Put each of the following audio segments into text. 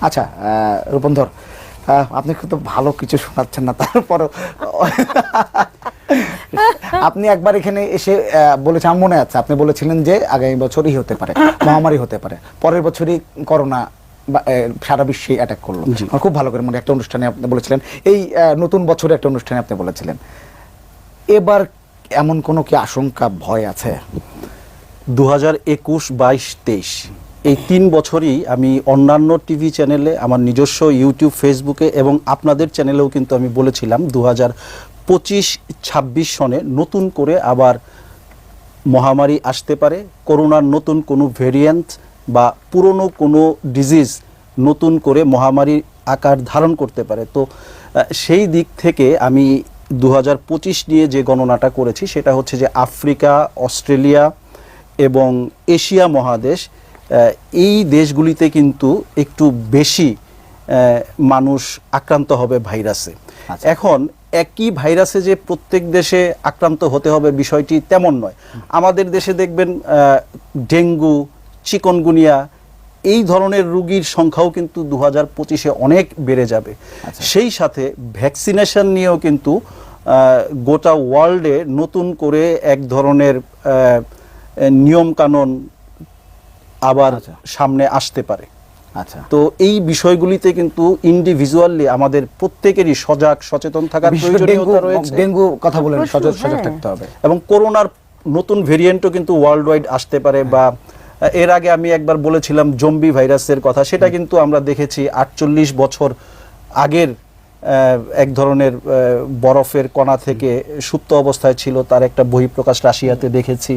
আচ্ছা রূপন্ধর আপনি কিন্তু ভালো কিছু শোনাচ্ছেন না তারপরও আপনি একবার এখানে এসে বলেছেন আমার মনে আছে আপনি বলেছিলেন যে আগামী বছরই হতে পারে মহামারী হতে পারে পরের বছরই করোনা বা- সারা বিশ্বে অ্যাটাক করল। আমার খুব ভালো করে মনে একটা অনুষ্ঠানে আপনি বলেছিলেন এই আহ, নতুন বছরে একটা অনুষ্ঠানে আপনি বলেছিলেন এবার এমন কোনো কি আশঙ্কা ভয় আছে? দু হাজার একুশ বাইশ তেইশ এই তিন বছরই আমি অন্যান্য টিভি চ্যানেলে, আমার নিজস্ব ইউটিউব ফেসবুকে এবং আপনাদের চ্যানেলেও কিন্তু আমি বলেছিলাম দু হাজার পঁচিশ ছাব্বিশ সনে নতুন করে আবার মহামারী আসতে পারে, করোনার নতুন কোনো ভেরিয়েন্ট বা পুরনো কোনো ডিজিজ নতুন করে মহামারীর আকার ধারণ করতে পারে। তো সেই দিক থেকে আমি দু হাজার পঁচিশ নিয়ে যে গণনাটা করেছি, সেটা হচ্ছে যে আফ্রিকা, অস্ট্রেলিয়া এবং এশিয়া মহাদেশ এই দেশগুলিতে কিন্তু একটু বেশি মানুষ আক্রান্ত হবে ভাইরাসে। আচ্ছা। এখন একই ভাইরাসে যে প্রত্যেক দেশে আক্রান্ত হতে হবে বিষয়টি তেমন নয়। আমাদের দেশে দেখবেন ডেঙ্গু চিকনগুনিয়া এই ধরনের রোগীর সংখ্যাও কিন্তু দু হাজার পঁচিশে অনেক বেড়ে যাবে। সেই সাথে ভ্যাকসিনেশন নিয়েও কিন্তু গোটা ওয়ার্ল্ডে নতুন করে এক ধরনের নিয়ম কানুন আবার আচ্ছা। সামনে আসতে পারে। আচ্ছা। তো এই বিষয়গুলিতে কিন্তু ইন্ডিভিজুয়ালি আমাদের প্রত্যেকেরই সজাগ সচেতন থাকার ডেঙ্গু প্রয়োজনীয়তা রয়েছে। ডেঙ্গু কথা বলেন সজাগ সজাগ হ্যাঁ। থাকতে হবে। এবং করোনার নতুন ভেরিয়েন্টও কিন্তু ওয়ার্ল্ড ওয়াইড আসতে পারে বা এর আগে আমি একবার বলেছিলাম জম্বি ভাইরাসের কথা সেটা কিন্তু আমরা দেখেছি আটচল্লিশ বছর আগের এক ধরনের বরফের কণা থেকে সুপ্ত অবস্থায় ছিল তার একটা বহিঃপ্রকাশ রাশিয়াতে দেখেছি।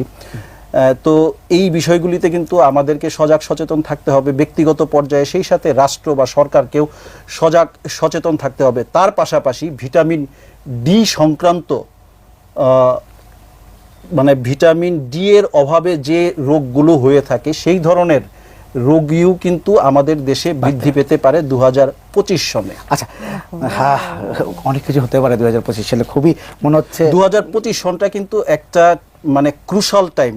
তো এই বিষয়গুলিতে কিন্তু আমাদেরকে সজাগ সচেতন থাকতে হবে ব্যক্তিগত পর্যায়ে সেই সাথে রাষ্ট্র বা সরকারকেও সজাগ সচেতন থাকতে হবে। তার পাশাপাশি ভিটামিন ডি সংক্রান্ত মানে ভিটামিন ডি এর অভাবে যে রোগগুলো হয়ে থাকে সেই ধরনের রোগীও কিন্তু আমাদের দেশে বৃদ্ধি পেতে পারে দু হাজার পঁচিশ সনে। আচ্ছা হ্যাঁ অনেক কিছু হতে পারে দু হাজার পঁচিশ সালে। খুবই মনে হচ্ছে দু হাজার পঁচিশ সনটা কিন্তু একটা মানে ক্রুশাল টাইম